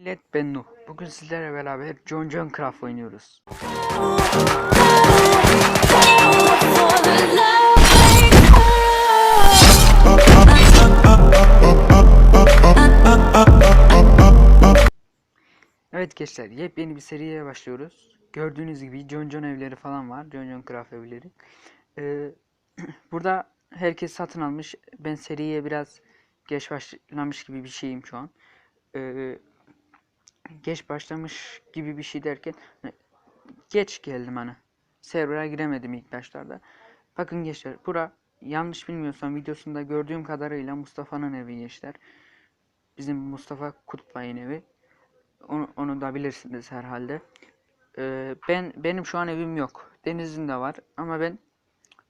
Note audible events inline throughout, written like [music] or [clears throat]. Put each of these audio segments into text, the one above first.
Millet ben Nuh. Bugün sizlerle beraber John John Craft oynuyoruz. Evet gençler yepyeni bir seriye başlıyoruz. Gördüğünüz gibi John John evleri falan var. John John Craft evleri. Ee, [clears throat] burada herkes satın almış. Ben seriye biraz geç başlamış gibi bir şeyim şu an. Ee, geç başlamış gibi bir şey derken hani geç geldim hani. Server'a giremedim ilk başlarda. Bakın gençler bura yanlış bilmiyorsam videosunda gördüğüm kadarıyla Mustafa'nın evi gençler. Bizim Mustafa Kutbay'ın evi. Onu, onu da bilirsiniz herhalde. Ee, ben benim şu an evim yok. Deniz'in de var ama ben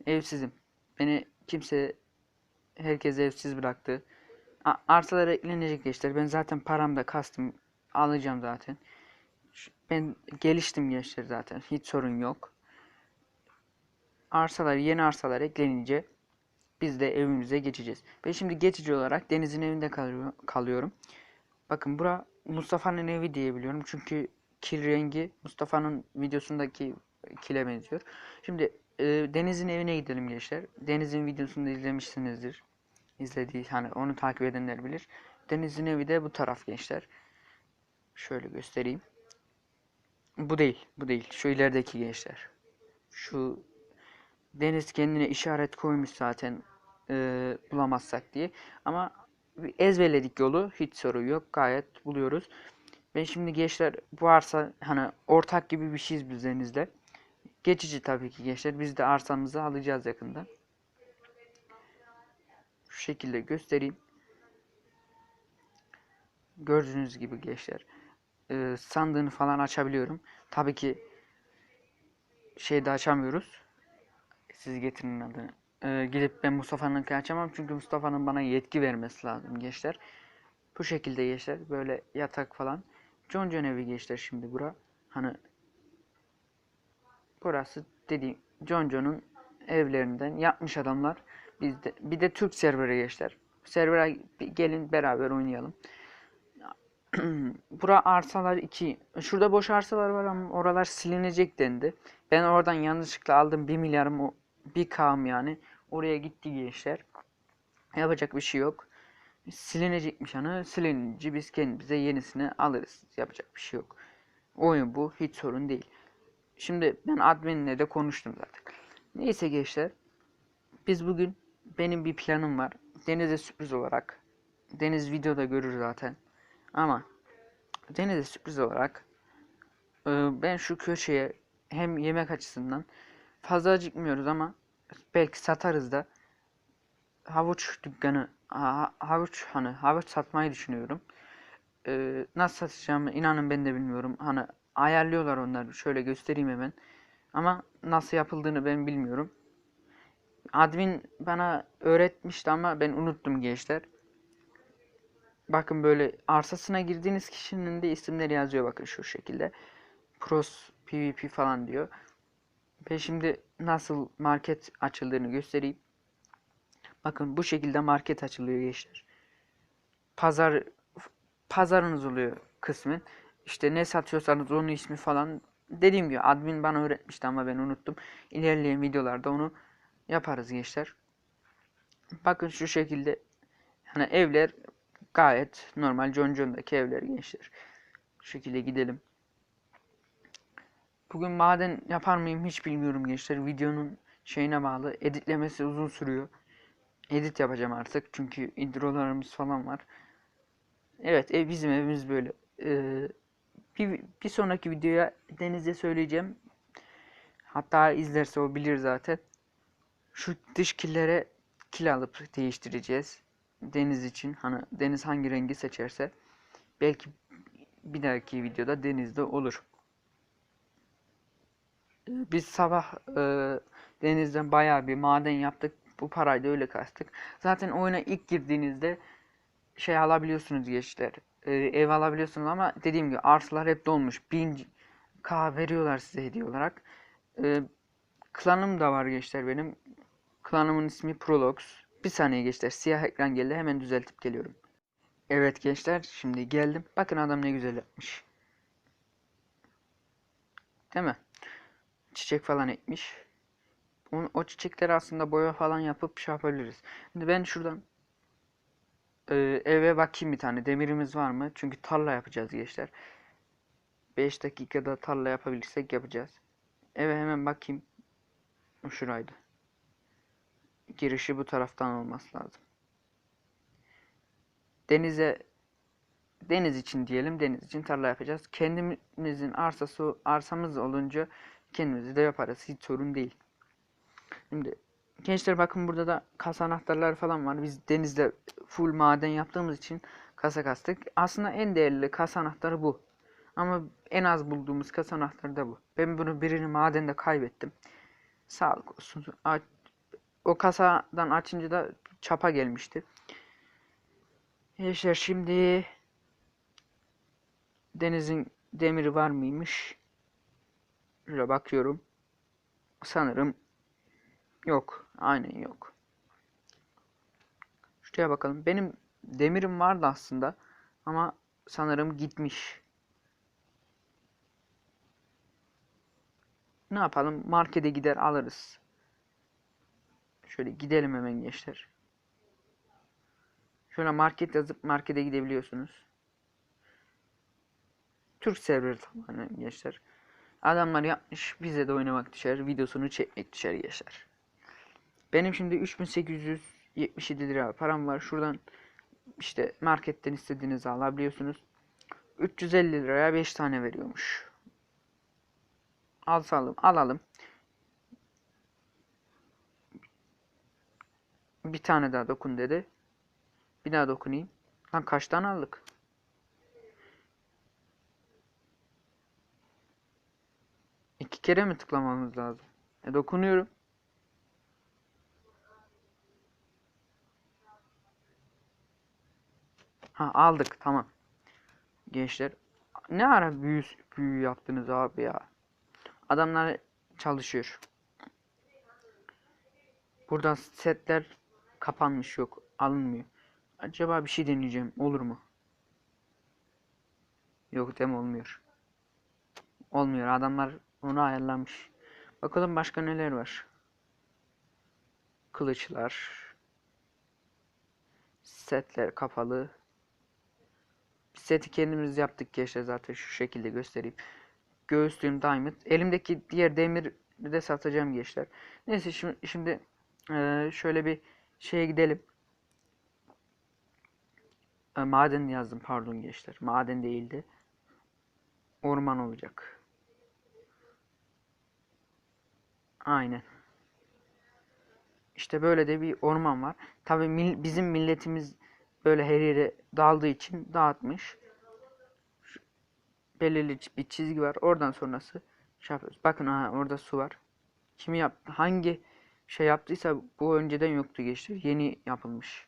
evsizim. Beni kimse herkes evsiz bıraktı. A- arsalara eklenecek gençler. Ben zaten paramda kastım. Alacağım zaten. Ben geliştim gençler zaten. Hiç sorun yok. Arsalar, yeni arsalar eklenince biz de evimize geçeceğiz. Ben şimdi geçici olarak Deniz'in evinde kalıyor- kalıyorum. Bakın bura Mustafa'nın evi diye biliyorum. Çünkü kil rengi Mustafa'nın videosundaki kile benziyor. Şimdi e, Deniz'in evine gidelim gençler. Deniz'in videosunu izlemişsinizdir. İzlediği hani onu takip edenler bilir. Deniz'in evi de bu taraf gençler. Şöyle göstereyim. Bu değil, bu değil. Şu ilerideki gençler. Şu Deniz kendine işaret koymuş zaten e, bulamazsak diye. Ama ezberledik yolu. Hiç sorun yok. Gayet buluyoruz. Ben şimdi gençler bu arsa hani ortak gibi bir şeyiz biz Deniz'le. Geçici tabii ki gençler. Biz de arsamızı alacağız yakında. Şu şekilde göstereyim. Gördüğünüz gibi gençler. E, sandığını falan açabiliyorum. Tabii ki şeyde açamıyoruz. Siz getirin adını. Ee, gidip ben Mustafa'nınki açamam çünkü Mustafa'nın bana yetki vermesi lazım gençler. Bu şekilde gençler böyle yatak falan. John John evi gençler şimdi bura. Hani burası dediğim John John'un evlerinden yapmış adamlar. Biz de, bir de Türk serveri gençler. Servera bir gelin beraber oynayalım. [clears throat] Bura arsalar 2. Şurada boş arsalar var ama oralar silinecek dendi. Ben oradan yanlışlıkla aldım 1 milyarım o 1 kam yani. Oraya gitti gençler. Yapacak bir şey yok. Silinecekmiş hani. Silinince biz kendimize yenisini alırız. Yapacak bir şey yok. Oyun bu. Hiç sorun değil. Şimdi ben adminle de konuştum zaten. Neyse gençler. Biz bugün benim bir planım var. Deniz'e sürpriz olarak. Deniz videoda görür zaten. Ama Deniz'e sürpriz olarak e, ben şu köşeye hem yemek açısından fazla acıkmıyoruz ama belki satarız da havuç dükkanı ha- havuç hani havuç satmayı düşünüyorum. E, nasıl satacağımı inanın ben de bilmiyorum. Hani ayarlıyorlar onlar. Şöyle göstereyim hemen. Ama nasıl yapıldığını ben bilmiyorum. Admin bana öğretmişti ama ben unuttum gençler. Bakın böyle arsasına girdiğiniz kişinin de isimleri yazıyor bakın şu şekilde. Pros PvP falan diyor. Ben şimdi nasıl market açıldığını göstereyim. Bakın bu şekilde market açılıyor gençler. Pazar pazarınız oluyor kısmı. İşte ne satıyorsanız onun ismi falan. Dediğim gibi admin bana öğretmişti ama ben unuttum. İlerleyen videolarda onu yaparız gençler. Bakın şu şekilde hani evler gayet normal John John'daki evler gençler. Şu şekilde gidelim. Bugün maden yapar mıyım hiç bilmiyorum gençler. Videonun şeyine bağlı. Editlemesi uzun sürüyor. Edit yapacağım artık çünkü introlarımız falan var. Evet ev bizim evimiz böyle. Ee, bir, bir sonraki videoya Deniz'e söyleyeceğim. Hatta izlerse o bilir zaten. Şu dış killere kil alıp değiştireceğiz. Deniz için hani deniz hangi rengi seçerse belki bir dahaki videoda denizde olur. Ee, Biz sabah e, denizden bayağı bir maden yaptık. Bu parayı da öyle kastık. Zaten oyuna ilk girdiğinizde şey alabiliyorsunuz gençler. e, ev alabiliyorsunuz ama dediğim gibi arsalar hep dolmuş. 1000k veriyorlar size hediye olarak. E, klanım da var gençler benim. Klanımın ismi Prolox. Bir saniye gençler. Siyah ekran geldi. Hemen düzeltip geliyorum. Evet gençler şimdi geldim. Bakın adam ne güzel yapmış. Değil mi? Çiçek falan ekmiş. O, o çiçekleri aslında boya falan yapıp şey yapabiliriz. Şimdi ben şuradan e, eve bakayım bir tane. Demirimiz var mı? Çünkü tarla yapacağız gençler. 5 dakikada tarla yapabilirsek yapacağız. Eve hemen bakayım. Şuraydı. Girişi bu taraftan olması lazım. Denize deniz için diyelim deniz için tarla yapacağız. Kendimizin arsası arsamız olunca kendimizi de yaparız. Hiç sorun değil. Şimdi gençler bakın burada da kasa anahtarları falan var. Biz denizde full maden yaptığımız için kasa kastık. Aslında en değerli kasa anahtarı bu. Ama en az bulduğumuz kasa anahtarı da bu. Ben bunu birini madende kaybettim. Sağlık olsun. O kasadan açınca da çapa gelmişti. Gençler şimdi denizin demiri var mıymış? Şöyle bakıyorum. Sanırım yok. Aynen yok. Şuraya bakalım. Benim demirim vardı aslında ama sanırım gitmiş. Ne yapalım? Markete gider alırız. Şöyle gidelim hemen gençler. Şöyle market yazıp markete gidebiliyorsunuz. Türk server tamamen gençler. Adamlar yapmış bize de oynamak düşer. Videosunu çekmek düşer gençler. Benim şimdi 3877 lira param var. Şuradan işte marketten istediğinizi alabiliyorsunuz. 350 liraya 5 tane veriyormuş. Alalım, alalım. Bir tane daha dokun dedi. Bir daha dokunayım. Lan kaç tane aldık? İki kere mi tıklamamız lazım? E dokunuyorum. Ha aldık tamam. Gençler ne ara büyü, büyü yaptınız abi ya. Adamlar çalışıyor. Buradan setler kapanmış yok. Alınmıyor. Acaba bir şey deneyeceğim. Olur mu? Yok dem olmuyor. Olmuyor. Adamlar onu ayarlamış. Bakalım başka neler var. Kılıçlar. Setler kapalı. Seti kendimiz yaptık gençler zaten şu şekilde göstereyim. Göğüslüğüm diamond. Elimdeki diğer demir de satacağım gençler. Neyse şimdi, şimdi şöyle bir şeye gidelim. E, maden yazdım pardon gençler. Maden değildi. Orman olacak. Aynen. İşte böyle de bir orman var. Tabii mil- bizim milletimiz böyle her yere dağıldığı için dağıtmış. Şu belirli bir çizgi var. Oradan sonrası şey yapıyoruz. Bakın ha orada su var. Kimi yaptı? Hangi şey yaptıysa bu önceden yoktu gençler. Yeni yapılmış.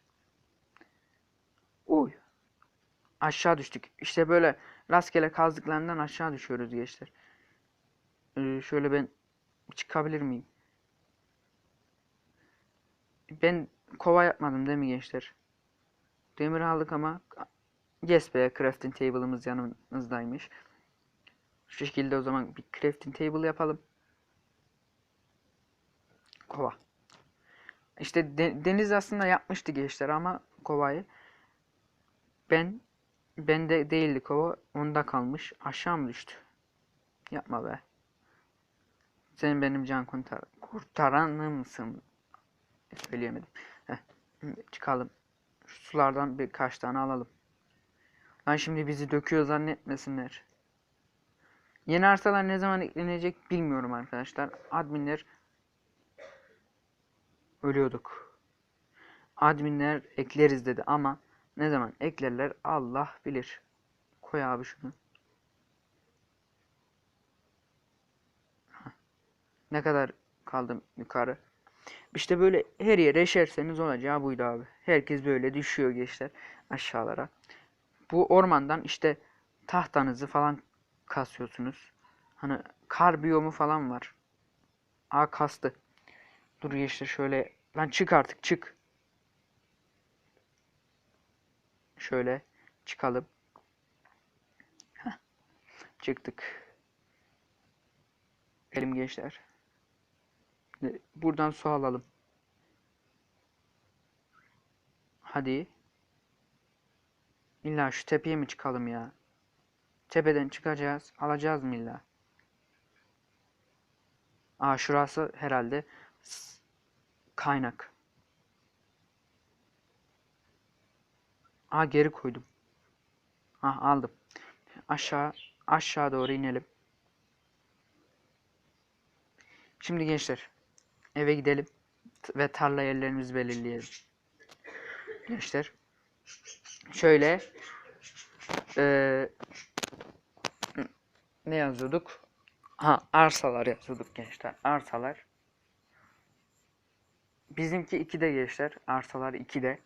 Oy. Aşağı düştük. İşte böyle rastgele kazdıklarından aşağı düşüyoruz gençler. Ee, şöyle ben çıkabilir miyim? Ben kova yapmadım değil mi gençler? Demir aldık ama yes be crafting table'ımız yanımızdaymış. Şu şekilde o zaman bir crafting table yapalım. Kova. İşte de- Deniz aslında yapmıştı gençler ama kovayı. Ben bende değildi kova. Onda kalmış. Aşağı mı düştü? Yapma be. Sen benim can kurtar kurtaranımsın. Söyleyemedim. Heh. Çıkalım. Şu sulardan birkaç tane alalım. Lan şimdi bizi döküyor zannetmesinler. Yeni arsalar ne zaman eklenecek bilmiyorum arkadaşlar. Adminler ölüyorduk. Adminler ekleriz dedi ama ne zaman eklerler Allah bilir. Koy abi şunu. Ne kadar kaldım yukarı. İşte böyle her yere eşerseniz olacağı buydu abi. Herkes böyle düşüyor gençler aşağılara. Bu ormandan işte tahtanızı falan kasıyorsunuz. Hani kar biyomu falan var. Aa kastı. Dur gençler şöyle. Lan çık artık çık. Şöyle. çıkalım. Heh. Çıktık. Elim gençler. Buradan su alalım. Hadi. İlla şu tepeye mi çıkalım ya? Tepeden çıkacağız. Alacağız mı illa? Aa şurası herhalde kaynak. Aa geri koydum. Ah aldım. Aşağı aşağı doğru inelim. Şimdi gençler eve gidelim ve tarla yerlerimizi belirleyelim. Gençler şöyle eee, ne yazıyorduk? Ha arsalar yazıyorduk gençler. Arsalar. Bizimki 2'de gençler. Arsalar 2'de.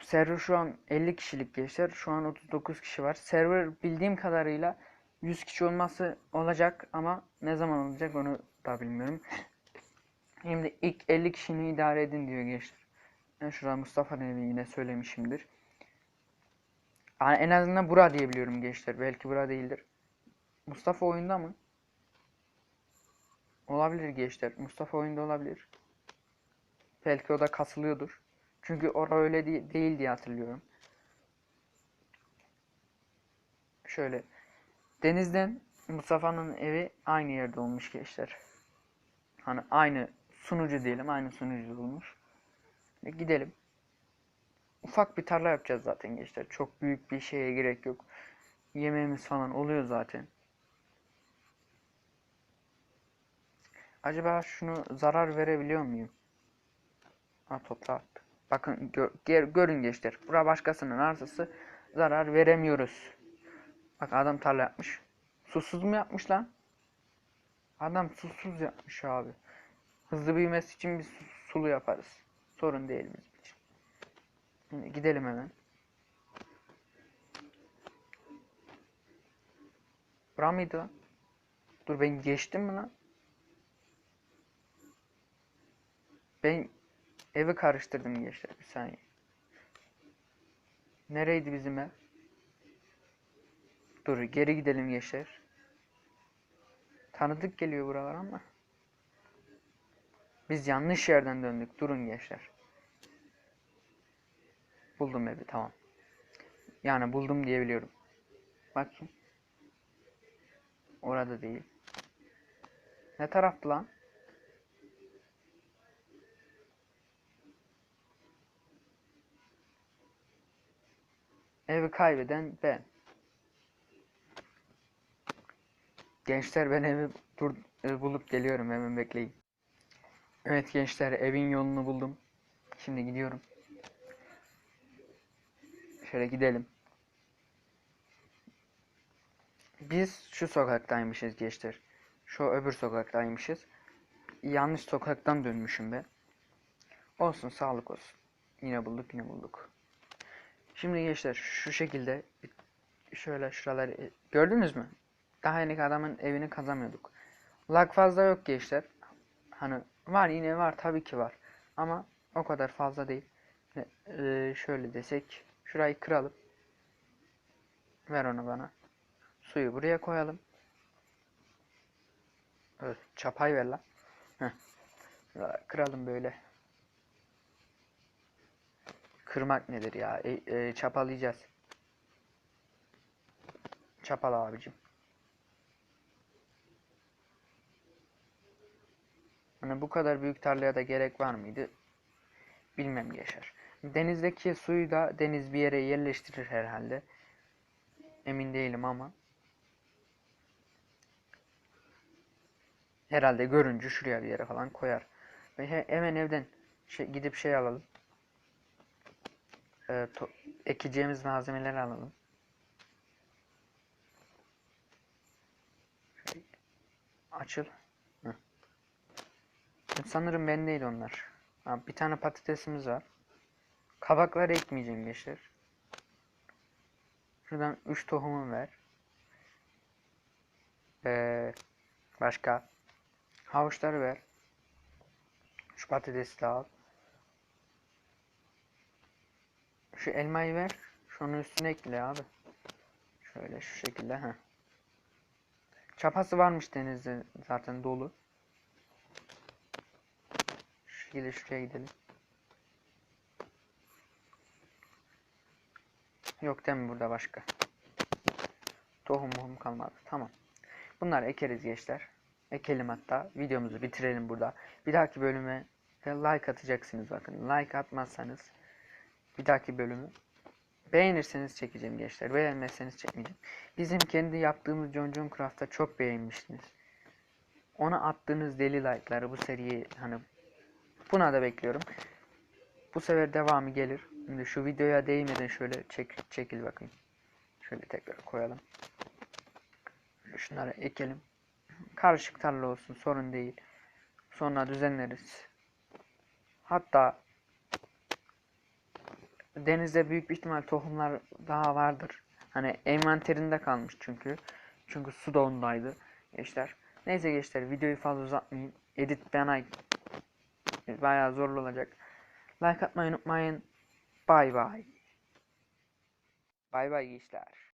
Server şu an 50 kişilik gençler. Şu an 39 kişi var. Server bildiğim kadarıyla 100 kişi olması olacak ama ne zaman olacak onu da bilmiyorum. Şimdi ilk 50 kişini idare edin diyor gençler. Ben şurada Mustafa'nın evi yine söylemişimdir. Yani en azından bura diyebiliyorum gençler. Belki bura değildir. Mustafa oyunda mı? Olabilir gençler. Mustafa oyunda olabilir. Belki o da kasılıyordur. Çünkü ora öyle di- değil diye hatırlıyorum. Şöyle. Denizden Mustafa'nın evi aynı yerde olmuş gençler. Hani aynı sunucu diyelim. Aynı sunucu olmuş. E, Gidelim. Ufak bir tarla yapacağız zaten gençler. Çok büyük bir şeye gerek yok. Yemeğimiz falan oluyor zaten. Acaba şunu zarar verebiliyor muyum? Ha topla attı. Bakın gö- ger- görün gençler. Bura başkasının arsası. Zarar veremiyoruz. Bak adam tarla yapmış. Susuz mu yapmış lan? Adam susuz yapmış abi. Hızlı büyümesi için biz su- sulu yaparız. Sorun değil bizim için. Şimdi gidelim hemen. Bura mıydı lan? Dur ben geçtim mi lan? Ben evi karıştırdım gençler bir saniye. Nereydi bizim ev? Dur geri gidelim gençler. Tanıdık geliyor buralar ama. Biz yanlış yerden döndük. Durun gençler. Buldum evi tamam. Yani buldum diyebiliyorum. Bakayım. Orada değil. Ne taraftı lan? Evi kaybeden ben. Gençler ben evi dur, evi bulup geliyorum hemen bekleyin. Evet gençler evin yolunu buldum. Şimdi gidiyorum. Şöyle gidelim. Biz şu sokaktaymışız gençler. Şu öbür sokaktaymışız. Yanlış sokaktan dönmüşüm ben. Olsun sağlık olsun. Yine bulduk yine bulduk. Şimdi gençler şu şekilde şöyle şuraları gördünüz mü? Daha yeni adamın evini kazamıyorduk. Lag fazla yok gençler. Hani var yine var tabii ki var. Ama o kadar fazla değil. Ee, şöyle desek şurayı kıralım. Ver onu bana. Suyu buraya koyalım. Evet, çapayı ver lan. Heh. Kıralım böyle. Kırmak nedir ya? E, e, çapalayacağız. Çapala abicim. Hani bu kadar büyük tarlaya da gerek var mıydı? Bilmem geçer. Denizdeki suyu da deniz bir yere yerleştirir herhalde. Emin değilim ama. Herhalde görünce şuraya bir yere falan koyar. Ve he- hemen evden şey, gidip şey alalım. Ee, to- ekeceğimiz malzemeleri alalım. Açıl. Heh. Sanırım ben değil onlar. Ha, bir tane patatesimiz var. Kabaklar ekmeyeceğim gençler. Şuradan 3 tohumum ver. Ee, başka. Havuçları ver. Şu patatesi de al. Şu elmayı ver. Şunun üstüne ekle abi. Şöyle şu şekilde ha. Çapası varmış denizde zaten dolu. Şu şekilde şuraya gidelim. Yok değil mi burada başka? Tohum muhum kalmadı. Tamam. Bunları ekeriz gençler. Ekelim hatta. Videomuzu bitirelim burada. Bir dahaki bölüme like atacaksınız bakın. Like atmazsanız bir dahaki bölümü beğenirseniz çekeceğim gençler. Beğenmezseniz çekmeyeceğim. Bizim kendi yaptığımız John John Craft'ta çok beğenmiştiniz. Ona attığınız deli like'ları bu seriyi hani buna da bekliyorum. Bu sefer devamı gelir. Şimdi şu videoya değmeden şöyle çek, çekil bakayım. Şöyle tekrar koyalım. Şunları ekelim. Karışık tarla olsun sorun değil. Sonra düzenleriz. Hatta denizde büyük bir ihtimal tohumlar daha vardır. Hani envanterinde kalmış çünkü. Çünkü su da ondaydı gençler. Neyse gençler videoyu fazla uzatmayayım. Edit bana bayağı zorlu olacak. Like atmayı unutmayın. Bay bay. Bay bay gençler.